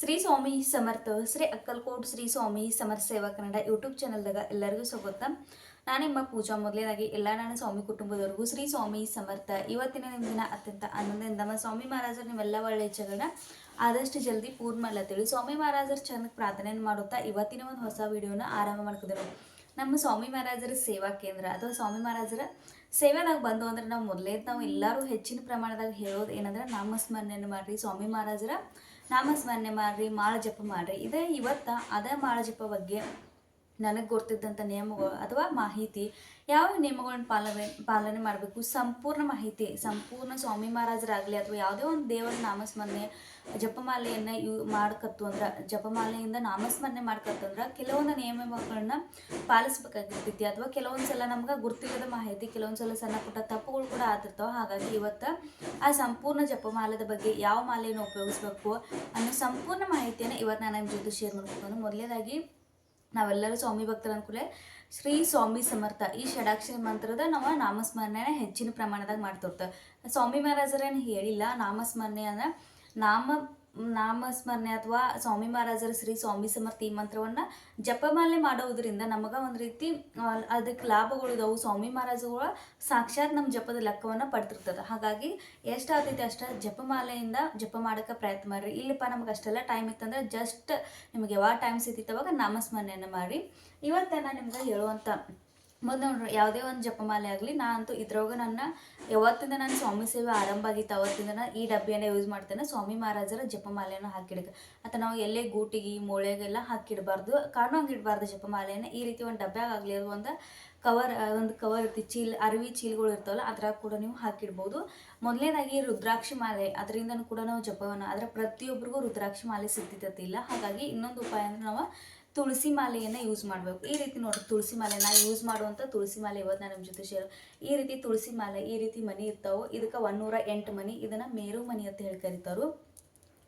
ಶ್ರೀ ಸ್ವಾಮಿ ಸಮರ್ಥ, ಶ್ರೀ ಅಕ್ಕಲ್ಕೋಟ್ ಶ್ರೀ ಸ್ವಾಮಿ ಸಮರ್ಥ ಸೇವಾ ಕನ್ನಡ ಯೂಟ್ಯೂಬ್ ಚಾನಲ್ದಾಗ ಎಲ್ಲರಿಗೂ ಸ್ವಾಗತ. ನಾನು ನಿಮ್ಮ ಪೂಜಾ ಮೊದಲೇದಾಗಿ ಎಲ್ಲ ನನ್ನ ಸ್ವಾಮಿ ಕುಟುಂಬದವರೆಗೂ ಶ್ರೀ ಸ್ವಾಮಿ ಸಮರ್ಥ. ಇವತ್ತಿನ ನಿಮ್ಮ ದಿನ ಅತ್ಯಂತ ಆನಂದದಿಂದ ನಮ್ಮ ಸ್ವಾಮಿ ಮಹಾರಾಜರು ನಿಮ್ಮೆಲ್ಲ ಒಳ್ಳೆ ಇಚ್ಛೆಗಳನ್ನ ಆದಷ್ಟು ಜಲ್ದಿ ಪೂರ್ಣ ಮಾಡ್ಲತ್ತೇಳಿ ಸ್ವಾಮಿ ಮಹಾರಾಜರು ಚೆನ್ನಾಗಿ ಪ್ರಾರ್ಥನೆ ಮಾಡುತ್ತಾ ಇವತ್ತಿನ ಒಂದು ಹೊಸ ವಿಡಿಯೋನ ಆರಂಭ ಮಾಡ್ತಿದ್ರು ನಮ್ಮ ಸ್ವಾಮಿ ಮಹಾರಾಜರ ಸೇವಾ ಕೇಂದ್ರ ಅಥವಾ ಸ್ವಾಮಿ ಮಹಾರಾಜರ ಸೇವೆದಾಗ ಬಂದು ಅಂದ್ರೆ ನಾವು ಮೊದಲೇ ನಾವು ಎಲ್ಲರೂ ಹೆಚ್ಚಿನ ಪ್ರಮಾಣದಾಗ ಹೇಳೋದು ಏನಂದ್ರೆ ನಾಮಸ್ಮರಣೆಯನ್ನು ಮಾಡಿರಿ. ಸ್ವಾಮಿ ಮಹಾರಾಜರ ನಾಮಸ್ಮರಣೆ ಮಾಡ್ರಿ ಮಾಳ ಜಪ ಮಾಡ್ರಿ. ಇದೇ ಇವತ್ತ ಅದೇ ಮಾಳ ಜಪ ಬಗ್ಗೆ ನನಗೆ ಗೊತ್ತಿದ್ದಂಥ ನಿಯಮಗಳು ಅಥವಾ ಮಾಹಿತಿ, ಯಾವ ನಿಯಮಗಳನ್ನ ಪಾಲನೆ ಪಾಲನೆ ಮಾಡಬೇಕು? ಸಂಪೂರ್ಣ ಮಾಹಿತಿ, ಸಂಪೂರ್ಣ ಸ್ವಾಮಿ ಮಹಾರಾಜರಾಗಲಿ ಅಥವಾ ಯಾವುದೇ ಒಂದು ದೇವರ ನಾಮಸ್ಮರಣೆ, ಜಪಮಾಲೆಯನ್ನು ಯೂ, ಮಾಡ್ಕತ್ತು ಅಂದ್ರೆ, ಜಪಮಾಲೆಯಿಂದ ನಾಮಸ್ಮರಣೆ ಮಾಡ್ಕತ್ತಂದ್ರೆ ಕೆಲವೊಂದು ನಿಯಮಗಳನ್ನ ಪಾಲಿಸ್ಬೇಕಾಗಿರ್ತೈತಿ. ಅಥವಾ ಕೆಲವೊಂದು ಸಲ ನಮ್ಗೆ ಗುರ್ತಿಲ್ಲದ ಮಾಹಿತಿ, ಕೆಲವೊಂದು ಸಲ ಸಣ್ಣ ಪುಟ್ಟ ತಪ್ಪುಗಳು ಕೂಡ ಆಗ್ತಿರ್ತಾವೆ. ಹಾಗಾಗಿ ಇವತ್ತು ಆ ಸಂಪೂರ್ಣ ಜಪಮಾಲದ ಬಗ್ಗೆ ಯಾವ ಮಾಲೆಯನ್ನು ಉಪಯೋಗಿಸ್ಬೇಕು ಅನ್ನೋ ಸಂಪೂರ್ಣ ಮಾಹಿತಿಯನ್ನು ಇವತ್ತು ನಾನು ನಿಮ್ಮ ಜೊತೆ ಶೇರ್ ಮಾಡ್ಕೊಂಡು ಮೊದಲೇದಾಗಿ ನಾವೆಲ್ಲರೂ ಸ್ವಾಮಿ ಭಕ್ತರ ಅನುಕೂಲ ಶ್ರೀ ಸ್ವಾಮಿ ಸಮರ್ಥ ಈ ಷಡಾಕ್ಷರ ಮಂತ್ರದ ನಾವು ನಾಮಸ್ಮರಣೆನ ಹೆಚ್ಚಿನ ಪ್ರಮಾಣದಾಗ ಮಾಡ್ತಿರ್ತೇವೆ ಸ್ವಾಮಿ ಮಹಾರಾಜರೇನು ಹೇಳಿಲ್ಲ, ನಾಮಸ್ಮರಣೆ ಅಂದ್ರೆ ನಾಮ ನಾಮಸ್ಮರಣೆ ಅಥವಾ ಸ್ವಾಮಿ ಮಹಾರಾಜರ ಶ್ರೀ ಸ್ವಾಮಿ ಸಮರ್ಥಿ ಈ ಮಂತ್ರವನ್ನು ಜಪಮಾಲೆ ಮಾಡೋದ್ರಿಂದ ನಮಗೆ ಒಂದು ರೀತಿ ಅದಕ್ಕೆ ಲಾಭಗಳು ಇದಾವೆ ಸ್ವಾಮಿ ಮಹಾರಾಜಗಳ ಸಾಕ್ಷಾತ್ ನಮ್ಮ ಜಪದ ಲೆಕ್ಕವನ್ನು ಪಡ್ತಿರ್ತದೆ. ಹಾಗಾಗಿ ಎಷ್ಟು ಆಗ್ತೈತಿ ಅಷ್ಟು ಜಪಮಾಲೆಯಿಂದ ಜಪ ಮಾಡೋಕ್ಕೆ ಪ್ರಯತ್ನ ಮಾಡಿರಿ. ಇಲ್ಲಪ್ಪ ನಮ್ಗೆ ಅಷ್ಟೆಲ್ಲ ಟೈಮ್ ಇತ್ತಂದ್ರೆ ಜಸ್ಟ್ ನಿಮಗೆ ಯಾವಾಗ ಟೈಮ್ ಸಿಗ್ತಿತ್ತು ಅವಾಗ ನಾಮಸ್ಮರಣೆಯನ್ನು ಮಾಡಿ ಇವತ್ತು ನಾನು ನಿಮ್ಗೆ ಹೇಳುವಂಥ ಮೊದಲು ನೋಡ್ರಿ, ಯಾವುದೇ ಒಂದು ಜಪಮಾಲೆ ಆಗಲಿ, ನಾ ಅಂತೂ ಇದ್ರೊಳಗೆ ನನ್ನ ಯಾವತ್ತಿಂದ ನಾನು ಸ್ವಾಮಿ ಸೇವೆ ಆರಂಭ ಆಗಿತ್ತು, ಅವತ್ತಿಂದ ಈ ಡಬ್ಬಿಯನ್ನು ಯೂಸ್ ಮಾಡ್ತೇನೆ, ಸ್ವಾಮಿ ಮಹಾರಾಜರ ಜಪಮಾಲೆಯನ್ನು ಹಾಕಿಡಕ್ಕೆ ಅಥವಾ ನಾವು ಎಲ್ಲೇ ಗೂಟಿಗೆ ಮೂಳೆಗೆಲ್ಲ ಹಾಕಿಡಬಾರ್ದು ಕಾರಣ ಹಂಗೆ ಇಡಬಾರ್ದು ಜಪಮಾಲೆಯನ್ನು. ಈ ರೀತಿ ಒಂದು ಡಬ್ಬ್ಯಾಗ ಆಗಲಿ, ಅದು ಒಂದು ಕವರ್ ಒಂದು ಕವರ್ ಇರ್ತಿ, ಚೀಲ, ಅರಿವಿ ಚೀಲಗಳು ಇರ್ತಾವಲ್ಲ, ಅದ್ರಾಗ ಕೂಡ ನೀವು ಹಾಕಿಡ್ಬೋದು. ಮೊದಲನೇದಾಗಿ ರುದ್ರಾಕ್ಷಿ ಮಾಲೆ ಅದರಿಂದ ಕೂಡ ನಾವು ಜಪವನ್ನು, ಆದರೆ ಪ್ರತಿಯೊಬ್ಬರಿಗೂ ರುದ್ರಾಕ್ಷಿ ಮಾಲೆ ಸಿಗ್ತಿತ್ತಿಲ್ಲ ಹಾಗಾಗಿ ಇನ್ನೊಂದು ಉಪಾಯ ಅಂದ್ರೆ ನಾವು ತುಳಸಿ ಮಾಲೆಯನ್ನು ಯೂಸ್ ಮಾಡಬೇಕು. ಈ ರೀತಿ ನೋಡಿ ತುಳಸಿ ಮಾಲೆ ನಾ ಯೂಸ್ ಮಾಡುವಂಥ ತುಳಸಿ ಮಾಲೆ ಇವತ್ತು ನಾನು ನಿಮ್ಮ ಜೊತೆ ಶೇರ್ ಈ ರೀತಿ ತುಳಸಿ ಮಾಲೆ, ಈ ರೀತಿ ಮನಿ ಇರ್ತಾವೆ, ಇದಕ್ಕೆ ಒನ್ನೂರ ಎಂಟು ಮನಿ, ಇದನ್ನು ಮೇರು ಮನಿ ಅಂತ ಹೇಳಿ ಕರೀತಾರು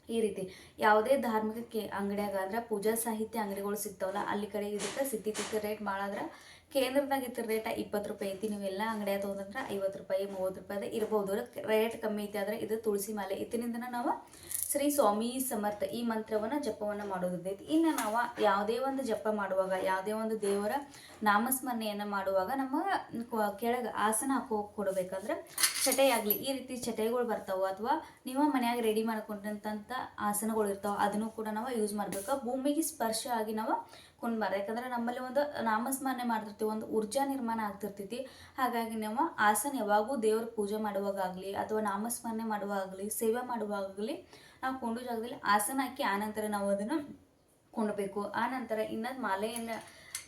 ಈ ರೀತಿ ಯಾವುದೇ ಧಾರ್ಮಿಕ ಕೆ ಅಂಗಡಿಯಾಗ ಅಂದ್ರೆ ಪೂಜಾ ಸಾಹಿತ್ಯ ಅಂಗಡಿಗಳು ಸಿಗ್ತಾವಲ್ಲ, ಅಲ್ಲಿ ಕಡೆ ಇದಕ್ಕೆ ಸಿದ್ಧಿ ರೇಟ್ ಮಾಡಾದ್ರೆ ಕೇಂದ್ರದಾಗ ಇತ್ತು ರೇಟ ಇಪ್ಪತ್ತು ರೂಪಾಯಿ ಐತಿ ನೀವೆಲ್ಲ ಅಂಗಡಿಯಾಗ ತೊಗೊಂಡ್ರೆ ಐವತ್ತು ರೂಪಾಯಿ, ಮೂವತ್ತು ರೂಪಾಯಿ ಇರ್ಬೋದು ರೇಟ್ ಕಮ್ಮಿ ಐತಿ ಆದರೆ ಇದು ತುಳಸಿ ಮಾಲೆ. ಇತ್ತಿನಿಂದ ನಾವು ಶ್ರೀ ಸ್ವಾಮಿ ಸಮರ್ಥ ಈ ಮಂತ್ರವನ್ನು ಜಪವನ್ನು ಮಾಡೋದೈತಿ ಇನ್ನು ನಾವು ಯಾವುದೇ ಒಂದು ಜಪ ಮಾಡುವಾಗ, ಯಾವುದೇ ಒಂದು ದೇವರ ನಾಮಸ್ಮರಣೆಯನ್ನು ಮಾಡುವಾಗ ನಮ್ಮ ಕೆಳಗೆ ಆಸನ ಹಾಕೋ, ಕೊಡಬೇಕಂದ್ರೆ ಚಟೆ ಈ ರೀತಿ ಚಟೆಗಳು ಬರ್ತಾವೆ ಅಥವಾ ನೀವು ಮನೆಯಾಗ ರೆಡಿ ಮಾಡ್ಕೊಂಡಂಥ ಆಸನಗಳು ಇರ್ತಾವೆ, ಅದನ್ನು ಕೂಡ ನಾವು ಯೂಸ್ ಮಾಡಬೇಕು. ಭೂಮಿಗೆ ಸ್ಪರ್ಶ ಆಗಿ ನಾವು ಕುಣ್ಬಾರ್ದು ಯಾಕಂದ್ರೆ ನಮ್ಮಲ್ಲಿ ಒಂದು ನಾಮಸ್ಮರಣೆ ಮಾಡ್ತಿರ್ತೀವಿ, ಒಂದು ಊರ್ಜಾ ನಿರ್ಮಾಣ ಆಗ್ತಿರ್ತೈತಿ. ಹಾಗಾಗಿ ನಾವು ಆಸನ ಯಾವಾಗೂ ದೇವ್ರ ಪೂಜೆ ಮಾಡುವಾಗಲಿ ಅಥವಾ ನಾಮಸ್ಮರಣೆ ಮಾಡುವಾಗಲಿ, ಸೇವೆ ಮಾಡುವಾಗಲಿ ನಾವು ಕೊಂಡು ಜಾಗದಲ್ಲಿ ಆಸನ ಹಾಕಿ ಆನಂತರ ನಾವು ಅದನ್ನು ಕೊಂಡಬೇಕು. ಆನಂತರ ನಂತರ ಇನ್ನೊಂದು ಮಾಲೆಯನ್ನು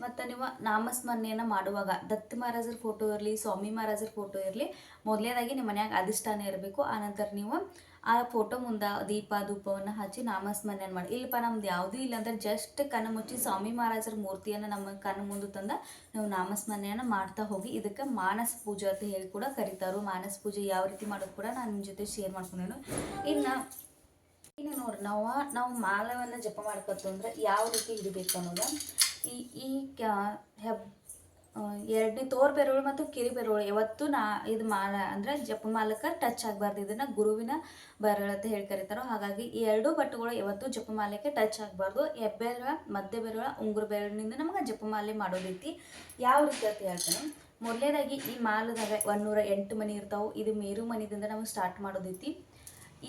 ಮತ್ತು ನೀವು ನಾಮಸ್ಮರಣೆಯನ್ನು ಮಾಡುವಾಗ, ದತ್ತ ಮಹಾರಾಜರ ಫೋಟೋ ಇರಲಿ, ಸ್ವಾಮಿ ಮಹಾರಾಜರ ಫೋಟೋ ಇರಲಿ ಮೊದಲನೇದಾಗಿ ನಿಮ್ಮ ಮನ್ಯಾಗ ಅಧಿಷ್ಠಾನ ಇರಬೇಕು. ಆನಂತರ ನೀವು ಆ ಫೋಟೋ ಮುಂದೆ ದೀಪ, ಧೂಪವನ್ನು ಹಚ್ಚಿ ನಾಮಸ್ಮರಣೆ ಮಾಡಿ. ಇಲ್ಲಪ್ಪ, ನಮ್ದು ಯಾವುದೂ ಇಲ್ಲ ಅಂದ್ರೆ ಜಸ್ಟ್ ಕಣ್ಣು ಮುಚ್ಚಿ ಸ್ವಾಮಿ ಮಹಾರಾಜರ ಮೂರ್ತಿಯನ್ನು ನಮ್ಮ ಕಣ್ಣು ಮುಂದೆ ತಂದ ನಾವು ನಾಮಸ್ಮರಣೆಯನ್ನು ಮಾಡ್ತಾ ಹೋಗಿ ಇದಕ್ಕೆ ಮಾನಸ ಪೂಜೆ ಅಂತ ಹೇಳಿ ಕೂಡ ಕರೀತಾರು ಮಾನಸ ಪೂಜೆ ಯಾವ ರೀತಿ ಮಾಡೋದು ಕೂಡ ನಾನು ನಿಮ್ಮ ಜೊತೆ ಶೇರ್ ಮಾಡ್ಕೊಂಡೇನು. ಇನ್ನು ಇನ್ನು ನೋಡ್ರಿ ನಾವು ನಾವು ಮಾಲವನ್ನು ಜಪ ಮಾಡ್ಕೊತು ಅಂದ್ರೆ ಯಾವ ರೀತಿ ಹಿಡಿಬೇಕು ಅನ್ನೋದು. ಈ ಈ ಕ್ಯಾ, ಹೆಬ್ ಎರಡನೇ ತೋರ್ ಬೆರಳು ಮತ್ತು ಕಿರಿ ಬೆರಳು. ಯಾವತ್ತು ನಾ ಇದು ಮಾಲ, ಅಂದರೆ ಜಪಮಾಲಕ್ಕೆ ಟಚ್ ಆಗಬಾರ್ದು. ಇದನ್ನು ಗುರುವಿನ ಬೆರಳು ಅಂತ ಹೇಳಿ ಕರೀತಾರೋ, ಹಾಗಾಗಿ ಈ ಎರಡೂ ಬಟ್ಟುಗಳು ಯಾವತ್ತೂ ಜಪಮಾಲೆಗೆ ಟಚ್ ಆಗಬಾರ್ದು. ಹೆಬ್ಬೆರಳ ಮಧ್ಯ ಬೆರಳ, ಉಂಗುರ ಬೆರಳಿನಿಂದ ನಮಗೆ ಜಪಮಾಲೆ ಮಾಡೋದೈತಿ. ಯಾವ ರೀತಿ ಅಂತ ಹೇಳ್ತಾರೆ ಮೊದಲನೇದಾಗಿ ಈ ಮಾಲದಾಗ ಒಂದೂರ ಎಂಟು ಮನಿ ಇರ್ತಾವೆ. ಇದು ಮೇರು ಮನಿದಿಂದ ನಾವು ಸ್ಟಾರ್ಟ್ ಮಾಡೋದೈತಿ.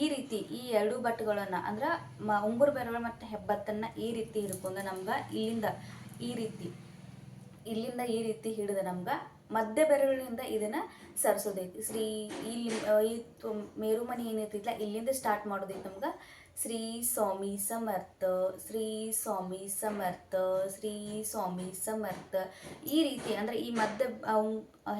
ಈ ರೀತಿ ಈ ಎರಡು ಬಟ್ಟುಗಳನ್ನು, ಅಂದ್ರೆ ಮ, ಉಂಗುರ ಬೆರಳು ಮತ್ತು ಹೆಬ್ಬತ್ತನ್ನು ಈ ರೀತಿ ಹಿಡ್ಕೊಂಡು ನಮ್ಗೆ ಇಲ್ಲಿಂದ ಈ ರೀತಿ ಇಲ್ಲಿಂದ ಈ ರೀತಿ ಹಿಡಿದ ನಮ್ಗೆ ಮಧ್ಯ ಬೆರಳಿನಿಂದ ಇದನ್ನು ಸರಿಸೋದೈತಿ. ಶ್ರೀ ಇಲ್ಲಿ ಈ ಮೇರುಮನಿ ಏನೈತಿಲ್ಲ ಇಲ್ಲಿಂದ ಸ್ಟಾರ್ಟ್ ಮಾಡೋದೈತಿ ನಮ್ಗೆ. ಶ್ರೀ ಸ್ವಾಮಿ ಸಮರ್ಥ, ಶ್ರೀ ಸ್ವಾಮಿ ಸಮರ್ಥ, ಶ್ರೀ ಸ್ವಾಮಿ ಸಮರ್ಥ. ಈ ರೀತಿ ಅಂದ್ರೆ ಈ ಮಧ್ಯ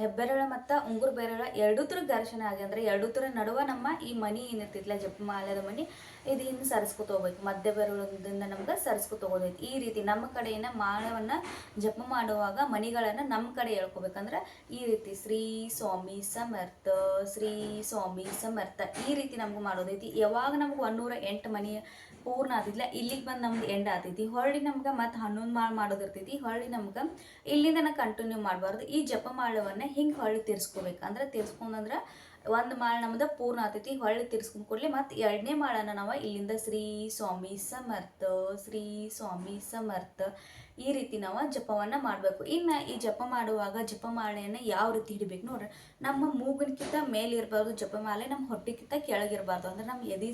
ಹೆಬ್ಬೆರಳ ಮತ್ತು ಉಂಗುರ ಬೆರಳ ಎರಡೂ ಥರ ಘರ್ಷಣೆ ಆಗಿ ಅಂದರೆ ಎರಡೂ ಥರ ನಡುವ ನಮ್ಮ ಈ ಮನಿ ಏನಿರ್ತಿಲ್ಲ ಜಪಮಾಲದ ಮನಿ. ಇದು ಹಿಂದೆ ಸರಿಸ್ಕೊತ ಹೋಗ್ಬೇಕು ಮಧ್ಯ ಬರೋದ್ರಿಂದ ನಮ್ಗೆ ಸರಿಸ್ಕೊತ ಹೋಗೋದೈತಿ ಈ ರೀತಿ ನಮ್ಮ ಕಡೆಯಿಂದ ಮಾಳವನ್ನು ಜಪ ಮಾಡುವಾಗ ಮಣಿಗಳನ್ನ ನಮ್ಮ ಕಡೆ ಹೇಳ್ಕೊಬೇಕಂದ್ರೆ ಈ ರೀತಿ ಶ್ರೀ ಸ್ವಾಮಿ ಸಮರ್ಥ, ಶ್ರೀ ಸ್ವಾಮಿ ಸಮರ್ಥ ಈ ರೀತಿ ನಮ್ಗೆ ಮಾಡೋದೈತಿ. ಯಾವಾಗ ನಮ್ಗೆ ಒಂದೂರ ಎಂಟು ಮನಿ ಪೂರ್ಣ ಆತಿದ್ಲ ಇಲ್ಲಿಗೆ ಬಂದು ನಮ್ಗೆ ಎಂಡ್ ಆತೈತಿ ಹೊಳ್ಳಿ ನಮ್ಗೆ ಮತ್ತೆ ಹನ್ನೊಂದು ಮಾಳು ಮಾಡೋದಿರ್ತೈತಿ. ಹೊಳ್ಳಿ ನಮ್ಗೆ ಇಲ್ಲಿಂದನ ಕಂಟಿನ್ಯೂ ಮಾಡಬಾರ್ದು. ಈ ಜಪ ಮಾಡುವನ್ನ ಹಿಂಗೆ ಹೊಳ್ಳಿ ತೀರ್ಸ್ಕೋಬೇಕು. ಅಂದ್ರೆ ತೀರ್ಸ್ಕೊಂಡಂದ್ರೆ ಒಂದು ಮಾಳ ನಮ್ದು ಪೂರ್ಣ ಆಗ್ತೈತಿ ಹೊಳ್ಳಿ ತಿರ್ಸ್ಕೊಂಡ್ ಕೊಡ್ಲಿ. ಮತ್ತು ಎರಡನೇ ಮಾಳನ ನಾವು ಇಲ್ಲಿಂದ ಶ್ರೀ ಸ್ವಾಮಿ ಸಮರ್ಥ, ಶ್ರೀ ಸ್ವಾಮಿ ಸಮರ್ಥ ಈ ರೀತಿ ನಾವು ಜಪವನ್ನು ಮಾಡಬೇಕು. ಇನ್ನು ಈ ಜಪ ಮಾಡುವಾಗ ಜಪಮಾಲೆಯನ್ನು ಯಾವ ರೀತಿ ಹಿಡಿಬೇಕು ನೋಡ್ರಿ. ನಮ್ಮ ಮೂಗಿನಕ್ಕಿಂತ ಮೇಲಿರ್ಬಾರ್ದು ಜಪಮಾಲೆ ನಮ್ಮ ಹೊಟ್ಟೆಕ್ಕಿಂತ ಕೆಳಗಿರಬಾರ್ದು. ಅಂದ್ರೆ ನಮ್ಮ ಎದಿ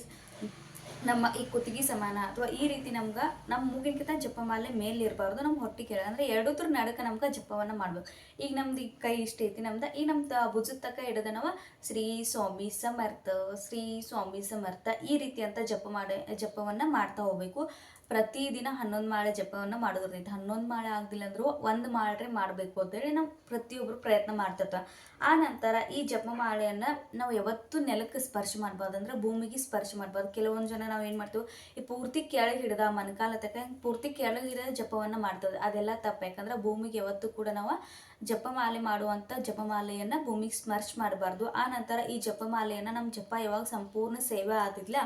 ನಮ್ಮ ಈ ಕುತ್ತಿಗೆ ಸಮಾನ ಅಥವಾ ಈ ರೀತಿ ನಮ್ಗೆ ನಮ್ಮ ಮೂಗಿನಕಿಂತ ಜಪಮಾಲೆ ಮೇಲೆ ಇರಬಾರ್ದು ನಮ್ಮ ಹೊಟ್ಟೆ ಕೇಳ ಅಂದ್ರೆ ಎರಡೂತ್ರ ನಡಕ ನಮ್ಗೆ ಜಪವನ್ನು ಮಾಡ್ಬೇಕು. ಈಗ ನಮ್ದು ಈ ಕೈ ಇಷ್ಟ ಐತಿ ನಮ್ದು, ಈ ನಮ್ದು ಭುಜದ ತಕ ಹಿಡಿದ ಶ್ರೀ ಸ್ವಾಮಿ ಸಮರ್ಥ, ಶ್ರೀ ಸ್ವಾಮಿ ಸಮರ್ಥ ಈ ರೀತಿ ಅಂತ ಜಪ ಮಾಡಿ ಜಪವನ್ನು ಮಾಡ್ತಾ ಹೋಗ್ಬೇಕು. ಪ್ರತಿದಿನ ಹನ್ನೊಂದು ಮಾಳೆ ಜಪವನ್ನು ಮಾಡೋದ್ರಿಂದ ಹನ್ನೊಂದು ಮಾಳೆ ಆಗಲಿಲ್ಲ ಅಂದ್ರು ಒಂದು ಮಾಳೆ ಮಾಡಬೇಕು ಅಂತೇಳಿ ನಾವು ಪ್ರತಿಯೊಬ್ಬರು ಪ್ರಯತ್ನ ಮಾಡ್ತಿರ್ತಾರೆ. ಆ ನಂತರ ಈ ಜಪ ಜಪಮಾಲೆಯನ್ನು ನಾವು ಯಾವತ್ತೂ ನೆಲಕ್ಕೆ ಸ್ಪರ್ಶ ಮಾಡ್ಬಾರ್ದು ಅಂದ್ರೆ ಭೂಮಿಗೆ ಸ್ಪರ್ಶ ಮಾಡ್ಬಾರ್ದು. ಕೆಲವೊಂದು ಜನ ನಾವು ಏನು ಮಾಡ್ತೀವಿ, ಈ ಪೂರ್ತಿ ಕೆಳಗೆ ಹಿಡಿದ ಮನಕಾಲ ತಕ್ಕ ಪೂರ್ತಿ ಕೆಳಗೆ ಹಿಡಿದ ಜಪವನ್ನು ಮಾಡ್ತದೆ. ಅದೆಲ್ಲ ತಪ್ಪು. ಯಾಕಂದ್ರೆ ಭೂಮಿಗೆ ಯಾವತ್ತೂ ಕೂಡ ನಾವು ಜಪಮಾಲೆ ಮಾಡುವಂಥ ಜಪಮಾಲೆಯನ್ನು ಭೂಮಿಗೆ ಸ್ಪರ್ಶ ಮಾಡಬಾರ್ದು. ಆ ನಂತರ ಈ ಜಪಮಾಲೆಯನ್ನು ನಮ್ಮ ಜಪ ಯಾವಾಗ ಸಂಪೂರ್ಣ ಸೇವೆ ಆದಿದ್ಲ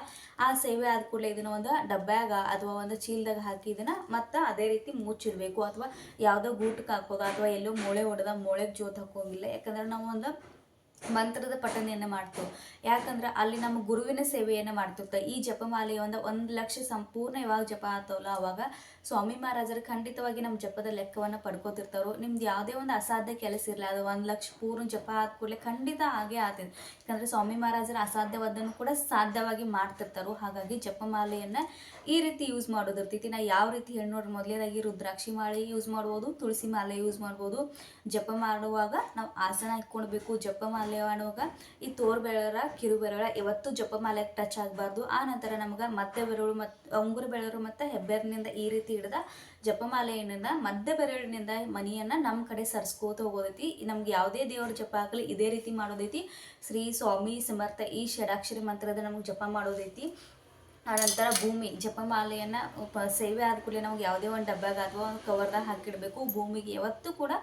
ಆ ಸೇವೆ ಆದ ಕೂಡಲೇ ಇದನ್ನ ಒಂದು ಡಬ್ಬ್ಯಾಗ ಅಥವಾ ಒಂದು ಚೀಲದಾಗ ಹಾಕಿ ಮತ್ತೆ ಅದೇ ರೀತಿ ಮುಚ್ಚಿರಬೇಕು ಅಥವಾ ಯಾವುದೋ ಗೂಟಕ್ಕೆ ಹಾಕೋದ ಅಥವಾ ಎಲ್ಲೋ ಮೂಳೆ ಹೊಡೆದ ಮೂಳೆಗೆ ಜೋತ್ ಹಾಕೋಂಗಿಲ್ಲ. ಯಾಕಂದ್ರೆ ನಾವು ಒಂದು ಮಂತ್ರದ ಪಠನೆಯನ್ನು ಮಾಡ್ತು. ಯಾಕಂದ್ರೆ ಅಲ್ಲಿ ನಮ್ಮ ಗುರುವಿನ ಸೇವೆಯನ್ನು ಮಾಡ್ತಿರ್ತ ಈ ಜಪಮಾಲೆಯ ಒಂದು ಒಂದು ಲಕ್ಷ ಸಂಪೂರ್ಣ ಯಾವಾಗ ಜಪ ಆತವಲ್ಲ ಅವಾಗ ಸ್ವಾಮಿ ಮಹಾರಾಜರು ಖಂಡಿತವಾಗಿ ನಮ್ಮ ಜಪದ ಲೆಕ್ಕವನ್ನು ಪಡ್ಕೋತಿರ್ತಾರೋ. ನಿಮ್ದು ಯಾವುದೇ ಒಂದು ಅಸಾಧ್ಯ ಕೆಲಸ ಇರಲಿ, ಅದು ಒಂದು ಲಕ್ಷ ಪೂರ್ಣ ಜಪ ಆದ ಕೂಡಲೇ ಖಂಡಿತ ಹಾಗೆ ಆಗ್ತದೆ ಯಾಕಂದ್ರೆ ಸ್ವಾಮಿ ಮಹಾರಾಜರ ಅಸಾಧ್ಯವಾದನ್ನು ಕೂಡ ಸಾಧ್ಯವಾಗಿ ಮಾಡ್ತಿರ್ತಾರೋ. ಹಾಗಾಗಿ ಜಪಮಾಲೆಯನ್ನು ಈ ರೀತಿ ಯೂಸ್ ಮಾಡೋದಿರ್ತೈತಿ ನಾ ಯಾವ ರೀತಿ ಹೇಳಿ ನೋಡಿ ಮೊದಲೇದಾಗಿ ರುದ್ರಾಕ್ಷಿ ಮಾಲೆ ಯೂಸ್ ಮಾಡ್ಬೋದು, ತುಳಸಿ ಮಾಲೆ ಯೂಸ್ ಮಾಡ್ಬೋದು. ಜಪ ಮಾಡುವಾಗ ನಾವು ಆಸನ ಹಾಕ್ಕೊಳ್ಬೇಕು ಜಪಮಾಲೆ ಮಾಡುವಾಗ ಈ ತೋರ್ ಬೆಳರ ಕಿರು ಬೆರಳ ಯಾವತ್ತೂ ಜಪಮಾಲೆಗೆ ಟಚ್ ಆಗಬಾರ್ದು. ಆ ನಂತರ ನಮ್ಗೆ ಮಧ್ಯ ಬೆರಳು ಮತ್ತು ಉಂಗುರ ಬೆರಳು ಮತ್ತು ಹೆಬ್ಬೆರಿನಿಂದ ಈ ರೀತಿ ಹಿಡ್ದ ಜಪಮಾಲೆಯಿಂದ ಮಧ್ಯ ಬೆರಳಿನಿಂದ ಮನಿಯನ್ನು ನಮ್ಮ ಕಡೆ ಸರ್ಸ್ಕೋತ ಹೋಗೋದೈತಿ. ನಮ್ಗೆ ಯಾವುದೇ ದೇವರ ಜಪ ಆಗಲಿ ಇದೇ ರೀತಿ ಮಾಡೋದೈತಿ. ಶ್ರೀ ಸ್ವಾಮಿ ಸಮರ್ಥ ಈ ಷಡಾಕ್ಷರಿ ಮಂತ್ರದ ನಮಗೆ ಜಪ ಮಾಡೋದೈತಿ. ಆನಂತರ ಭೂಮಿ, ಜಪಮಾಲೆಯನ್ನು ಸೇವೆ ಆದ ಕೂಡಲೇ ನಮ್ಗೆ ಯಾವುದೇ ಒಂದು ಡಬ್ಬಾಗ ಅಥವಾ ಒಂದು ಕವರ್ದಾಗ ಹಾಕಿಡಬೇಕು. ಭೂಮಿಗೆ ಯಾವತ್ತೂ ಕೂಡ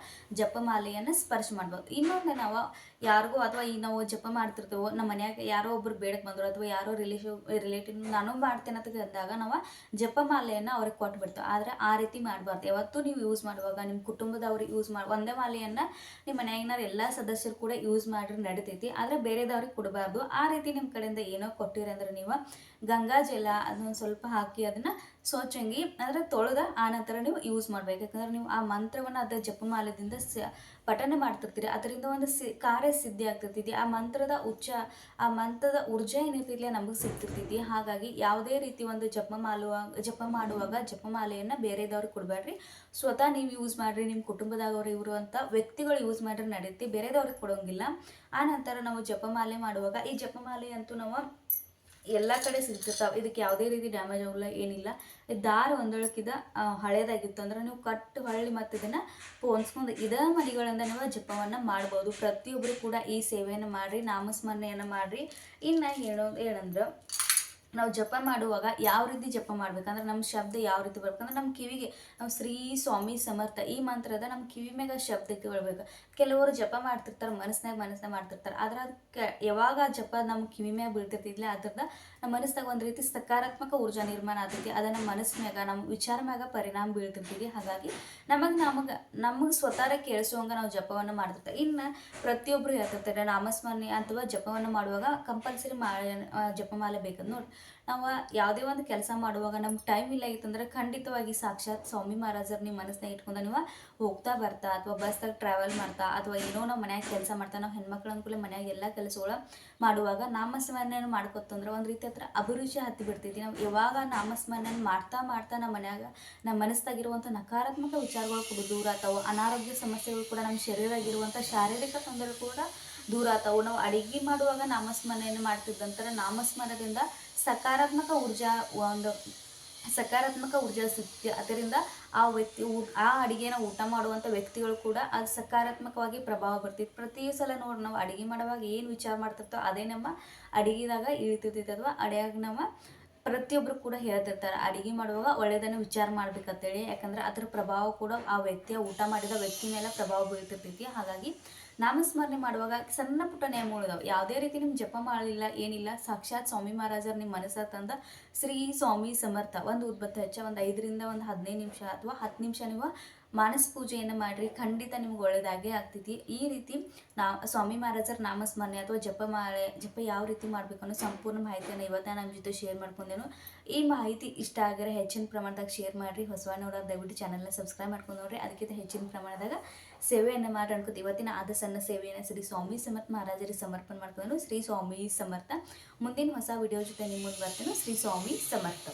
ಜಪಮಾಲೆಯನ್ನು ಸ್ಪರ್ಶ ಮಾಡ್ಬೋದು. ಇನ್ನೊಂದು ನಾವು ಯಾರಿಗೂ ಅಥವಾ ಈಗ ನಾವು ಜಪ ಮಾಡ್ತಿರ್ತೇವೋ, ನಮ್ಮ ಮನ್ಯಾಗ ಯಾರೋ ಒಬ್ಬರು ಬೇಡಕ್ಕೆ ಬಂದರು ಅಥವಾ ಯಾರೋ ರಿಲೇಷನ್ ರಿಲೇಟಿವ್ ನಾನು ಮಾಡ್ತೇನೆ ಅಂತ ಅಂದಾಗ ನಾವು ಜಪಮಾಲೆಯನ್ನು ಅವ್ರಿಗೆ ಕೊಟ್ಟು ಬಿಡ್ತೇವೆ ಆದರೆ ಆ ರೀತಿ ಮಾಡಬಾರ್ದು. ಯಾವತ್ತೂ ನೀವು ಯೂಸ್ ಮಾಡುವಾಗ ನಿಮ್ಮ ಕುಟುಂಬದವ್ರಿಗೆ ಯೂಸ್ ಮಾಡಿ ಒಂದೇ ಮಾಲೆಯನ್ನು ನಿಮ್ಮ ಮನೆಯಾಗಿನವ್ರು ಎಲ್ಲ ಸದಸ್ಯರು ಕೂಡ ಯೂಸ್ ಮಾಡಿರಿ ನಡಿತೈತಿ. ಆದರೆ ಬೇರೆದವ್ರಿಗೆ ಕೊಡಬಾರ್ದು. ಆ ರೀತಿ ನಿಮ್ಮ ಕಡೆಯಿಂದ ಏನೋ ಕೊಟ್ಟಿರಿ ಅಂದ್ರೆ ನೀವು ಗಂಗಾ ಜಲ ಅದನ್ನ ಸ್ವಲ್ಪ ಹಾಕಿ ಅದನ್ನ ಸೋಚಂಗಿ ಅದರ ತೊಳೆದ ಆ ನಂತರ ನೀವು ಯೂಸ್ ಮಾಡ್ಬೇಕು. ಯಾಕಂದ್ರೆ ನೀವು ಆ ಮಂತ್ರವನ್ನ ಅದರ ಜಪಮಾಲದಿಂದ ಸ ಪಠನೆ ಮಾಡ್ತಿರ್ತೀರಿ. ಅದರಿಂದ ಒಂದು ಸಿ, ಕಾರ್ಯ ಸಿದ್ಧಿ ಆಗ್ತಿರ್ತೈತಿ ಆ ಮಂತ್ರದ ಉಚ್ಚ, ಆ ಮಂತ್ರದ ಊರ್ಜಾ ಏನಿರ್ತಿಲ್ಲ ನಮಗೆ ಸಿಗ್ತಿರ್ತೈತಿ ಹಾಗಾಗಿ ಯಾವುದೇ ರೀತಿ ಒಂದು ಜಪ ಮಾಲುವ ಜಪ ಮಾಡುವಾಗ ಜಪಮಾಲೆಯನ್ನು ಬೇರೆದವ್ರಿಗೆ ಕೊಡಬೇಡ್ರಿ. ಸ್ವತಃ ನೀವು ಯೂಸ್ ಮಾಡಿರಿ. ನಿಮ್ಮ ಕುಟುಂಬದವರು ಇವರು ಅಂತ ವ್ಯಕ್ತಿಗಳು ಯೂಸ್ ಮಾಡ್ರಿ ನಡೆಯುತ್ತೆ ಬೇರೆದವ್ರಿಗೆ ಕೊಡೋಂಗಿಲ್ಲ. ಆ ನಂತರ ನಾವು ಜಪಮಾಲೆ ಮಾಡುವಾಗ ಈ ಜಪಮಾಲೆ ಅಂತೂ ನಾವು ಎಲ್ಲ ಕಡೆ ಸಿಗ್ತಿರ್ತಾವೆ. ಇದಕ್ಕೆ ಯಾವುದೇ ರೀತಿ ಡ್ಯಾಮೇಜ್ ಆಗಲ್ಲ ಏನಿಲ್ಲ. ದಾರ ಒಂದೊಳಕಿದ ಹಳೇದಾಗಿತ್ತು. ಅಂದ್ರೆ ನೀವು ಕಟ್ ಹೊಳ್ಳಿ ಮತ್ತು ಇದನ್ನು ಪೋನ್ಸ್ಕೊಂಡು ಇದೇ ಮನೆಗಳಿಂದ ನೀವು ಜಪವನ್ನು ಮಾಡ್ಬೋದು. ಪ್ರತಿಯೊಬ್ಬರು ಕೂಡ ಈ ಸೇವೆಯನ್ನು ಮಾಡಿರಿ, ನಾಮಸ್ಮರಣೆಯನ್ನು ಮಾಡಿರಿ. ಇನ್ನು ಹೇಳೋದು ಏನಂದ್ರೆ ನಾವು ಜಪ ಮಾಡುವಾಗ ಯಾವ ರೀತಿ ಜಪ ಮಾಡ್ಬೇಕಂದ್ರೆ ನಮ್ಮ ಶಬ್ದ ಯಾವ ರೀತಿ ಬರ್ಬೇಕಂದ್ರೆ ನಮ್ಮ ಕಿವಿಗೆ, ನಾವು ಶ್ರೀ ಸ್ವಾಮಿ ಸಮರ್ಥ ಈ ಮಂತ್ರದ ನಮ್ಮ ಕಿವಿ ಮ್ಯಾಗ ಶಬ್ದಕ್ಕೆ ಬರ್ಬೇಕು. ಕೆಲವರು ಜಪ ಮಾಡ್ತಿರ್ತಾರೆ, ಮನಸ್ಸಿನಾಗ ಮನಸ್ಸಿನ ಮಾಡ್ತಿರ್ತಾರೆ, ಆದ್ರೆ ಯಾವಾಗ ಜಪ ನಮ್ಮ ಕಿವಿ ಮ್ಯಾಗ ಬೀಳ್ತಿರ್ತಿದ್ಲೆ ಅದ್ರದ್ದು ನಮ್ಮ ಮನಸ್ಸಿನಾಗ ಒಂದು ರೀತಿ ಸಕಾರಾತ್ಮಕ ಊರ್ಜಾ ನಿರ್ಮಾಣ ಆಗ್ತೈತಿ, ಅದನ್ನ ನಮ್ಮ ಮ್ಯಾಗ, ನಮ್ಮ ವಿಚಾರ ಮ್ಯಾಗ ಪರಿಣಾಮ ಬೀಳ್ತಿರ್ತೀವಿ ಹಾಗಾಗಿ ನಮಗೆ ನಮಗೆ ನಮಗೆ ಸ್ವತಃ ಕೇಳಿಸುವಂಗೆ ನಾವು ಜಪವನ್ನು ಮಾಡ್ತಿರ್ತೀವಿ ಇನ್ನು ಪ್ರತಿಯೊಬ್ಬರು ಹೇಳ್ತಿರ್ತಾರೆ, ನಾಮಸ್ಮರಣೆ ಅಥವಾ ಜಪವನ್ನು ಮಾಡುವಾಗ ಕಂಪಲ್ಸರಿ ಮಾ ಜಪಮಾಲೆ ಬೇಕಂದ್ ನೋಡಿ. ನಾವು ಯಾವುದೇ ಒಂದು ಕೆಲಸ ಮಾಡುವಾಗ ನಮ್ಗೆ ಟೈಮ್ ಇಲ್ಲ ಇತ್ತಂದ್ರೆ ಖಂಡಿತವಾಗಿ ಸಾಕ್ಷಾತ್ ಸ್ವಾಮಿ ಮಹಾರಾಜರು ನಿಮ್ಮ ಮನಸ್ಸನ್ನ ಇಟ್ಕೊಂಡು ನೀವು ಹೋಗ್ತಾ ಬರ್ತಾ ಅಥವಾ ಬಸ್ದಾಗ ಟ್ರಾವೆಲ್ ಮಾಡ್ತಾ ಅಥವಾ ಏನೋ ನಾವು ಮನ್ಯಾಗ ಕೆಲಸ ಮಾಡ್ತಾ ನಾವು ಹೆಣ್ಮಕ್ಳು ಅಂದ್ಕೂಲೆ ಮನ್ಯಾಗ ಎಲ್ಲ ಕೆಲಸಗಳು ಮಾಡುವಾಗ ನಾಮಸ್ಮರಣೆಯನ್ನು ಮಾಡ್ಕೊತಂದ್ರೆ ಒಂದು ರೀತಿ ಹತ್ರ ಅಭಿರುಚಿ ಹತ್ತಿ ಬಿಡ್ತೈತಿ. ನಾವು ಯಾವಾಗ ನಾಮಸ್ಮರಣೆ ಮಾಡ್ತಾ ಮಾಡ್ತಾ ನಮ್ಮ ಮನ್ಯಾಗ ನಮ್ಮ ಮನಸ್ಸಾಗಿರುವಂಥ ನಕಾರಾತ್ಮಕ ವಿಚಾರಗಳು ಕೂಡ ದೂರ ಆತಾವು ಅನಾರೋಗ್ಯ ಸಮಸ್ಯೆಗಳು ಕೂಡ ನಮ್ಮ ಶರೀರಾಗಿರುವಂಥ ಶಾರೀರಿಕ ತೊಂದರೆ ಕೂಡ ದೂರ ಆತಾವು ನಾವು ಅಡಿಗೆ ಮಾಡುವಾಗ ನಾಮಸ್ಮರಣೆಯನ್ನು ಮಾಡ್ತಿದ್ದಂತರ ನಾಮಸ್ಮರಣದಿಂದ ಸಕಾರಾತ್ಮಕ ಊರ್ಜಾ ಒಂದು ಸಕಾರಾತ್ಮಕ ಊರ್ಜಾ ಸಿಗ್ತಿ ಅದರಿಂದ ಆ ವ್ಯಕ್ತಿ ಆ ಅಡಿಗೆನ ಊಟ ಮಾಡುವಂಥ ವ್ಯಕ್ತಿಗಳು ಕೂಡ ಅದು ಸಕಾರಾತ್ಮಕವಾಗಿ ಪ್ರಭಾವ ಬರ್ತಿತ್ತು ಪ್ರತಿ ಸಲ ನೋಡಿ ನಾವು ಅಡಿಗೆ ಮಾಡುವಾಗ ಏನು ವಿಚಾರ ಮಾಡ್ತಿರ್ತೋ ಅದೇ ನಮ್ಮ ಅಡಿಗೆದಾಗ ಇಳಿತಿರ್ತೈತೆ ಅಥವಾ ಅಡಿಯಾಗ ನಮ್ಮ ಪ್ರತಿಯೊಬ್ಬರು ಕೂಡ ಹೇಳ್ತಿರ್ತಾರೆ, ಅಡಿಗೆ ಮಾಡುವಾಗ ಒಳ್ಳೆಯದನ್ನು ವಿಚಾರ ಮಾಡ್ಬೇಕಂತೇಳಿ. ಯಾಕಂದ್ರೆ ಅದರ ಪ್ರಭಾವ ಕೂಡ ಆ ವ್ಯಕ್ತಿಯ ಊಟ ಮಾಡಿದ ವ್ಯಕ್ತಿ ಮೇಲೆ ಪ್ರಭಾವ ಬೀಳ್ತಿರ್ತೈತಿ. ಹಾಗಾಗಿ ನಾಮಸ್ಮರಣೆ ಮಾಡುವಾಗ ಸಣ್ಣ ಪುಟ್ಟ ನಿಯಮಗಳಿದಾವೆ ಯಾವುದೇ ರೀತಿ ನಿಮ್ಗೆ ಜಪ ಮಾಡಲಿಲ್ಲ, ಏನಿಲ್ಲ, ಸಾಕ್ಷಾತ್ ಸ್ವಾಮಿ ಮಹಾರಾಜರು ನಿಮ್ಮ ಮನಸ್ಸ ತಂದ ಶ್ರೀ ಸ್ವಾಮಿ ಸಮರ್ಥ. ಒಂದು ಉದ್ಬತ್ತ ಹೆಚ್ಚ, ಒಂದು ಐದರಿಂದ ಒಂದು ಹದಿನೈದು ನಿಮಿಷ ಅಥವಾ ಹತ್ತು ನಿಮಿಷ ನೀವು ಮಾನಸ ಪೂಜೆಯನ್ನು ಮಾಡಿರಿ, ಖಂಡಿತ ನಿಮ್ಗೆ ಒಳ್ಳೇದಾಗೇ ಆಗ್ತೈತಿ. ಈ ರೀತಿ ನಾ, ಸ್ವಾಮಿ ಮಹಾರಾಜರ ನಾಮಸ್ಮರಣೆ ಅಥವಾ ಜಪ ಮಾಲೆ, ಜಪ ಯಾವ ರೀತಿ ಮಾಡಬೇಕು ಅನ್ನೋ ಸಂಪೂರ್ಣ ಮಾಹಿತಿಯನ್ನು ಇವತ್ತು ನಮ್ಮ ಜೊತೆ ಶೇರ್ ಮಾಡ್ಕೊಂಡೇನು. ಈ ಮಾಹಿತಿ ಇಷ್ಟ ಆಗಿರೋ ಹೆಚ್ಚಿನ ಪ್ರಮಾಣದಾಗ ಶೇರ್ ಮಾಡಿರಿ. ಹೊಸವಾನವ್ರ ದಯವಿಟ್ಟು ಚಾನಲ್ನ ಸಬ್ಸ್ಕ್ರೈಬ್ ಮಾಡ್ಕೊಂಡು ನೋಡ್ರಿ. ಅದಕ್ಕಿಂತ ಹೆಚ್ಚಿನ ಪ್ರಮಾಣದಾಗ ಸೇವೆಯನ್ನು ಮಾಡಿ ಅನ್ಕೋತ ಇವತ್ತಿನ ಆದ ಸಣ್ಣ ಸೇವೆಯನ್ನು ಶ್ರೀ ಸ್ವಾಮಿ ಸಮರ್ಥ ಮಹಾರಾಜರಿಗೆ ಸಮರ್ಪಣೆ ಮಾಡ್ಕೊಂಡು ಶ್ರೀ ಸ್ವಾಮಿ ಸಮರ್ಥ. ಮುಂದಿನ ಹೊಸ ವಿಡಿಯೋ ಜೊತೆ ನಿಮ್ಮ ಮುಂದೆ ಬರ್ತೇನೆ. ಶ್ರೀ ಸ್ವಾಮಿ ಸಮರ್ಥ.